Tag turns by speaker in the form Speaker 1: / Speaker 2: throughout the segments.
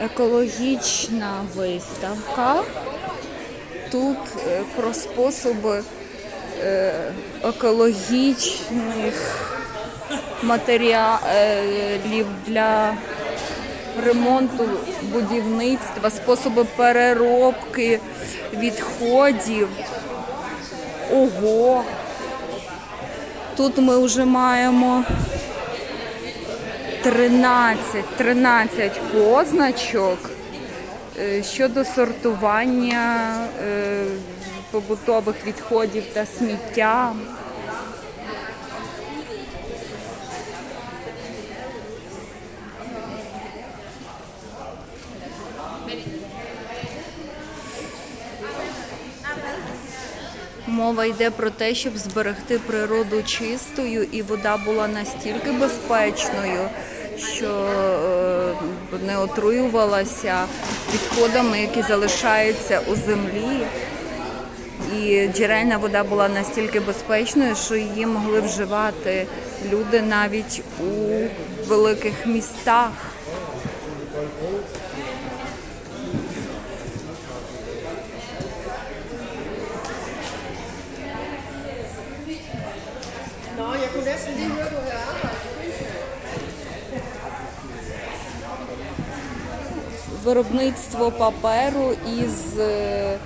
Speaker 1: екологічна виставка. Тут е, про способи е, екологічних матеріалів для ремонту будівництва, способи переробки відходів. Ого! Тут ми вже маємо 13, 13 позначок е, щодо сортування е, побутових відходів та сміття. Мова йде про те, щоб зберегти природу чистою, і вода була настільки безпечною, що е, не отруювалася відходами, які залишаються у землі. І джерельна вода була настільки безпечною, що її могли вживати люди навіть у великих містах.
Speaker 2: Nå, jeg kunne næsten lige høre.
Speaker 1: Виробництво паперу із е,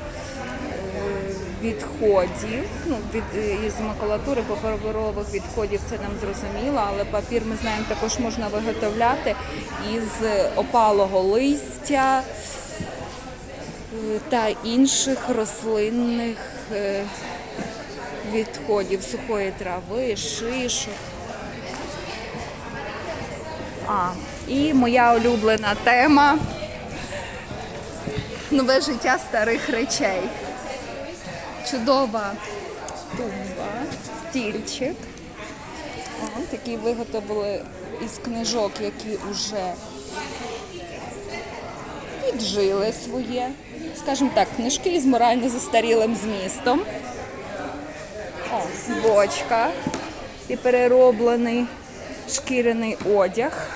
Speaker 1: відходів, ну, від, е, із макулатури паперових відходів, це нам зрозуміло, але папір ми знаємо також можна виготовляти із опалого листя е, та інших рослинних відходів, сухої трави, шишок. А, і моя улюблена тема нове життя старих речей. Чудова тумба, стільчик. Такий виготовили із книжок, які вже віджили своє. Скажімо так, книжки з морально застарілим змістом. О, бочка і перероблений шкіряний одяг.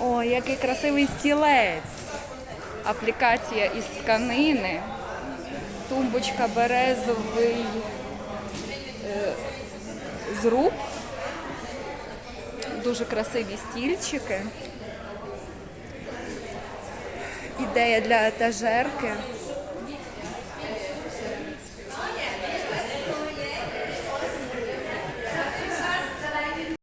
Speaker 1: О, який красивий стілець. Аплікація із тканини. Тумбочка березовий е, зруб. Дуже красиві стільчики. Ідея для етажерки.